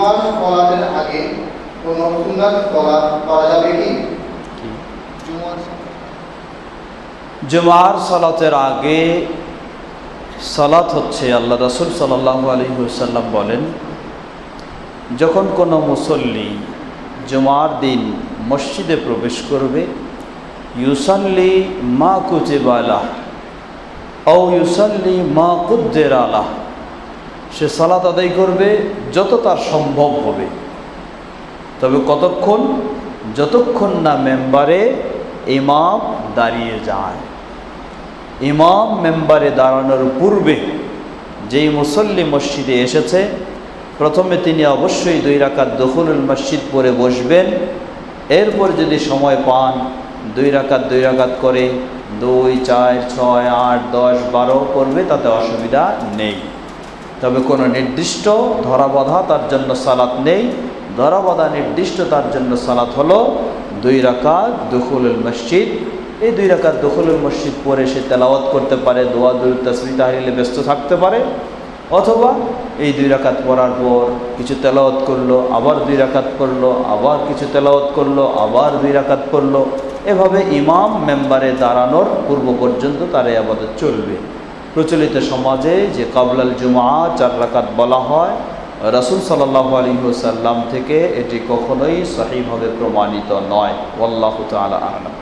জুমার সলাতের আগে কোনো সুন্নাত সলাত করা যাবে কি? জুমার জুমার সালাতের আগে সালাত হচ্ছে আল্লাহ রসুল সাল্লাহ আলী হুসাল্লাম বলেন যখন কোনো মুসল্লি জুমার দিন মসজিদে প্রবেশ করবে ইউসাল্লি মা কুচেবালাহ ও ইউসাল্লি মা কুদ্দের আলাহ সে সালাত আদায় করবে যত তার সম্ভব হবে। তবে কতক্ষণ? যতক্ষণ না মেম্বারে ইমাম দাঁড়িয়ে যায়। ইমাম মেম্বারে দাঁড়ানোর পূর্বে যেই মুসল্লি মসজিদে এসেছে, প্রথমে তিনি অবশ্যই দুই রাকাত দখলুল মসজিদ পরে বসবেন। এরপর যদি সময় পান, দুই রাকাত দুই রাকাত করে দুই, চার, ছয়, আট, দশ, বারো করবে তাতে অসুবিধা নেই। তবে কোনো নির্দিষ্ট ধরাবাধা তার জন্য সালাত নেই। ধরাবাধা নির্দিষ্ট তার জন্য সালাত হলো দুই রাকাত দখলুল মসজিদ। এই দুই রাকাত দখলুল মসজিদ পরে সে তেলাওয়াত করতে পারে, দোয়া দুল তসমি তাহলে ব্যস্ত থাকতে পারে। অথবা এই দুই রাকাত পড়ার পর কিছু তেলাওয়াত করল, আবার দুই রাকাত করল আবার কিছু তেলাওয়াত করল, আবার দুই রাকাত করল এভাবে ইমাম মেম্বারে দাঁড়ানোর পূর্ব পর্যন্ত তার আবাদত চলবে। প্রচলিত সমাজে যে কাবলাল জুমা চার রাকাত বলা হয়, রসুল সাল্লাহ আলী সাল্লাম থেকে এটি কখনোই সহিভাবে প্রমাণিত নয়। আল্লাহ তালা আলম।